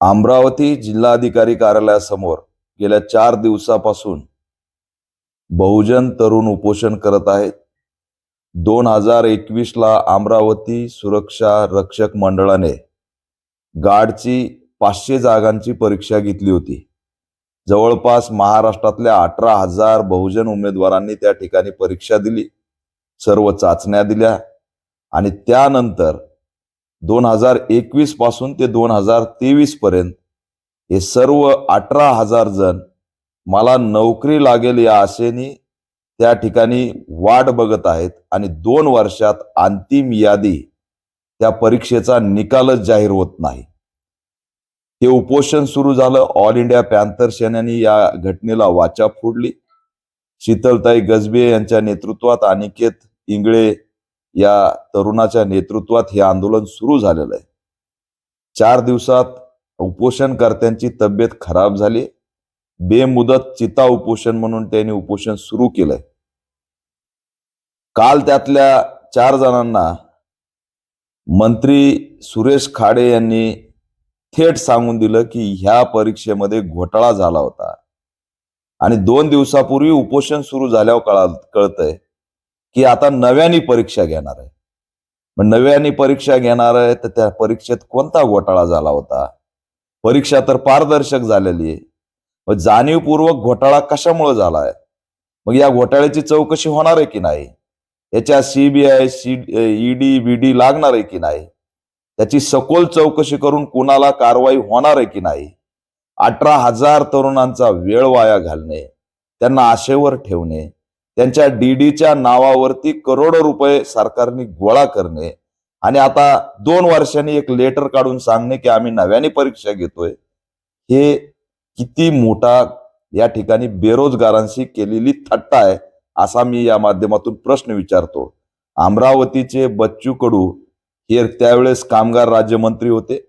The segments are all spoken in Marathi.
अमरावती जिल्हाधिकारी कार्यालयासमोर गेल्या चार दिवसापासून बहुजन तरुण उपोषण करत आहेत. दोन हजार एकवीसला अमरावती सुरक्षा रक्षक मंडळाने गार्डची पाचशे जागांची परीक्षा घेतली होती. जवळपास महाराष्ट्रातल्या अठरा हजार बहुजन उमेदवारांनी त्या ठिकाणी परीक्षा दिली सर्व चाचण्या दिल्या आणि त्यानंतर दोन हजार एकवीसपासून ते दोन हजार तेवीस पर्यंत हे सर्व अठरा हजार जण मला नोकरी लागेल या आशेने त्या ठिकाणी वाट बघत आहेत आणि दोन वर्षात अंतिम यादी त्या परीक्षेचा निकालच जाहीर होत नाही. हे उपोषण सुरू झालं. ऑल इंडिया पॅन्थर सेनेने या घटनेला वाचा फोडली. शीतलताई गजबे यांच्या नेतृत्वात अनिकेत इंगळे या तरुणाच्या नेतृत्वात हे आंदोलन सुरू झालेलं आहे. चार दिवसात उपोषणकर्त्यांची तब्येत खराब झाली. बेमुदत चिता उपोषण म्हणून त्यांनी उपोषण सुरू केलंय. काल त्यातल्या चार जणांना मंत्री सुरेश खाडे यांनी थेट सांगून दिलं की ह्या परीक्षेमध्ये घोटाळा झाला होता. आणि दोन दिवसापूर्वी उपोषण सुरू झाल्यावर कळा कळतंय. की आता नव्याने परीक्षा घेणार आहे. मग नव्याने परीक्षा घेणार आहे तर त्या परीक्षेत कोणता घोटाळा झाला होता? परीक्षा तर पारदर्शक झालेली आहे. मग जाणीवपूर्वक घोटाळा कशामुळे झाला आहे? मग या घोटाळ्याची चौकशी होणार आहे की नाही? याच्या सीबीआय सी ईडी बीडी लागणार आहे की नाही? त्याची सखोल चौकशी करून कुणाला कारवाई होणार आहे की नाही? अठरा हजार तरुणांचा वेळ वाया घालणे त्यांना आशेवर ठेवणे त्यांच्या डीडीच्या नावावरती करोडो रुपये सरकारने गोळा करणे आणि आता दोन वर्षांनी एक लेटर काढून सांगणे की आम्ही नव्याने परीक्षा घेतोय. हे किती मोठा या ठिकाणी बेरोजगारांशी केलेली थट्टा आहे असा मी या माध्यमातून प्रश्न विचारतो. अमरावतीचे बच्चू कडू हे त्यावेळेस कामगार राज्यमंत्री होते.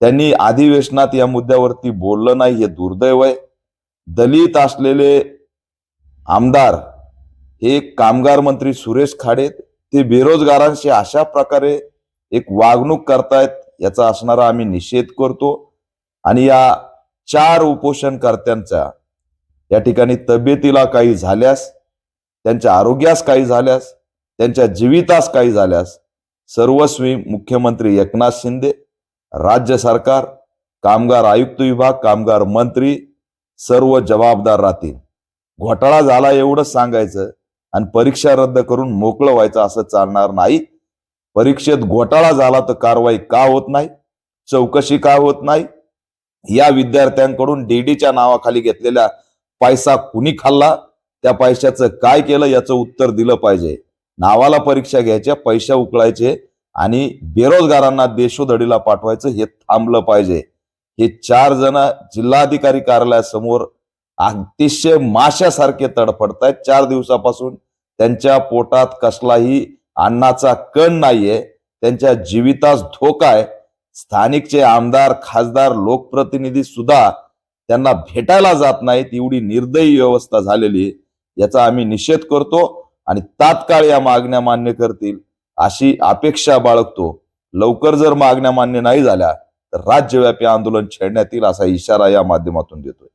त्यांनी अधिवेशनात या मुद्द्यावरती बोललं नाही हे दुर्दैव आहे. दलित असलेले आमदार हे कामगार मंत्री सुरेश खाडे ते बेरोजगारांशी अशा प्रकारे एक वागणूक करतायत याचा असणारा आम्ही निषेध करतो. आणि या चार उपोषणकर्त्यांचा या ठिकाणी तब्येतीला काही झाल्यास त्यांच्या आरोग्यास काही झाल्यास त्यांच्या जीवितास काही झाल्यास सर्वस्वी मुख्यमंत्री एकनाथ शिंदे राज्य सरकार कामगार आयुक्त विभाग कामगार मंत्री सर्व जबाबदार राहतील. घोटाळा झाला एवढंच सांगायचं आणि परीक्षा रद्द करून मोकळं व्हायचं असं चालणार नाही. परीक्षेत घोटाळा झाला तर कारवाई का होत नाही? चौकशी का होत नाही? या विद्यार्थ्यांकडून डीडीच्या नावाखाली घेतलेल्या पैसा कुणी खाल्ला? त्या पैशाचं काय केलं याचं उत्तर दिलं पाहिजे. नावाला परीक्षा घ्यायच्या पैसा उकळायचे आणि बेरोजगारांना देशोधडीला पाठवायचं हे थांबलं पाहिजे. हे चार जण जिल्हाधिकारी कार्यालयासमोर अतिशय माशासारखे तडफडतायत. चार दिवसापासून त्यांच्या पोटात कसलाही अन्नाचा कण नाहीये. त्यांच्या जीवितास धोका आहे. स्थानिकचे आमदार खासदार लोकप्रतिनिधी सुद्धा त्यांना भेटायला जात नाहीत. एवढी निर्दयी व्यवस्था झालेली आहे. याचा आम्ही निषेध करतो आणि तात्काळ या मागण्या मान्य करतील अशी अपेक्षा बाळगतो. लवकर जर मागण्या मान्य नाही झाल्या तर राज्यव्यापी आंदोलन छेडण्यात येईल असा इशारा या माध्यमातून देतोय.